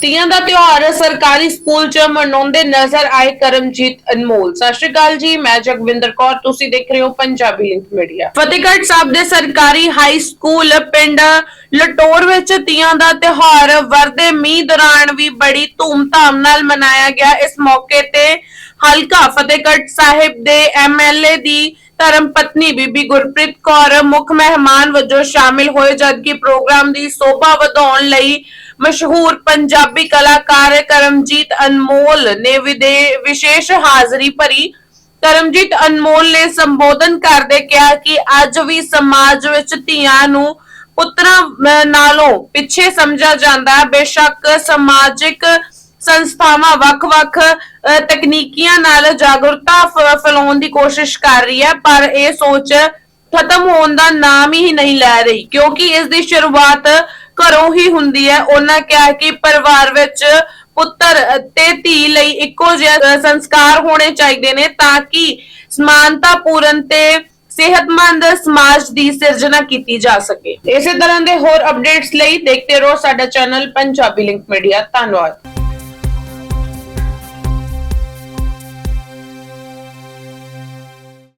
ਤੀਆਂ ਦਾ ਤਿਉਹਾਰ ਸਰਕਾਰੀ ਸਕੂਲ 'ਚ ਮਨਾਉਂਦੇ ਨਜ਼ਰ ਆਏ ਕਰਮਜੀਤ ਅਨਮੋਲ। ਸਤਿ ਸ਼੍ਰੀ ਅਕਾਲ ਜੀ, ਮੈਂ ਜਗਵਿੰਦਰ ਕੌਰ, ਤੁਸੀਂ ਦੇਖ ਰਹੇ ਹੋ ਪੰਜਾਬੀ ਲਿੰਕ ਮੀਡੀਆ। ਫਤਿਹਗੜ੍ਹ ਸਾਹਿਬ ਦੇ ਸਰਕਾਰੀ ਹਾਈ ਸਕੂਲ ਪਿੰਡ ਲਟੋਰ ਵਿੱਚ ਤੀਆਂ ਦਾ ਤਿਉਹਾਰ ਵਰਦੇ ਮੀਂਹ ਦੌਰਾਨ ਵੀ ਬੜੀ ਧੂਮਧਾਮ ਨਾਲ ਮਨਾਇਆ ਗਿਆ। ਇਸ ਮੌਕੇ ਤੇ ਹਲਕਾ ਫਤਿਹਗੜ੍ਹ ਸਾਹਿਬ ਦੇ ਐਮਐਲਏ ਦੀ ਧਰਮ ਪਤਨੀ ਬੀਬੀ ਗੁਰਪ੍ਰੀਤ ਕੌਰ, ਮੁੱਖ ਮਹਿਮਾਨ ਵਜੋਂ ਸ਼ਾਮਿਲ ਹੋਏ, ਜਦਕਿ ਪ੍ਰੋਗਰਾਮ ਦੀ ਸੋਭਾ ਵਧਾਉਣ ਲਈ ਮਸ਼ਹੂਰ ਪੰਜਾਬੀ ਕਲਾਕਾਰ ਕਰਮਜੀਤ ਅਨਮੋਲ ਨੇ ਵਿਸ਼ੇਸ਼ ਹਾਜ਼ਰੀ ਭਰੀ। ਕਰਮਜੀਤ ਅਨਮੋਲ ਨੇ ਸੰਬੋਧਨ ਕਰਦੇ ਕਿਹਾ ਕਿ ਅੱਜ ਵੀ ਸਮਾਜ ਵਿੱਚ ਧੀਆਂ ਨੂੰ ਪੁੱਤਰਾਂ ਨਾਲੋਂ ਪਿੱਛੇ ਸਮਝਿਆ ਜਾਂਦਾ ਹੈ। ਬੇਸ਼ੱਕ ਸਮਾਜਿਕ ਸੰਸਥਾਵਾਂ ਵੱਖ-ਵੱਖ ਤਕਨੀਕੀਆਂ ਨਾਲ ਜਾਗਰੂਕਤਾ ਫੈਲਾਉਣ ਦੀ ਕੋਸ਼ਿਸ਼ ਕਰ ਰਹੀ ਹੈ, ਪਰ ਇਹ ਸੋਚ ਖਤਮ ਹੋਣ ਦਾ ਨਾਮ ਹੀ ਨਹੀਂ ਲੈ ਰਹੀ, ਕਿਉਂਕਿ ਇਸ ਦੀ ਸ਼ੁਰੂਆਤ ਘਰੋਂ ਹੀ ਹੁੰਦੀ ਹੈ। ਉਹਨਾਂ ਕਿਹਾ ਕਿ ਪਰਿਵਾਰ ਵਿੱਚ ਪੁੱਤਰ ਤੇ ਧੀ ਲਈ ਇੱਕੋ ਜਿਹੇ ਸੰਸਕਾਰ ਹੋਣੇ ਚਾਹੀਦੇ ਨੇ ਤਾਂ ਕਿ ਸਮਾਨਤਾ ਪੂਰਨ ਤੇ ਸਿਹਤਮੰਦ ਸਮਾਜ ਦੀ ਸਿਰਜਣਾ ਕੀਤੀ ਜਾ ਸਕੇ। ਇਸੇ ਤਰ੍ਹਾਂ ਦੇ ਹੋਰ ਅਪਡੇਟਸ ਲਈ ਦੇਖਦੇ ਰਹੋ ਸਾਡਾ ਚੈਨਲ ਪੰਜਾਬੀ ਲਿੰਕ ਮੀਡੀਆ ਧੰਨਵਾਦ।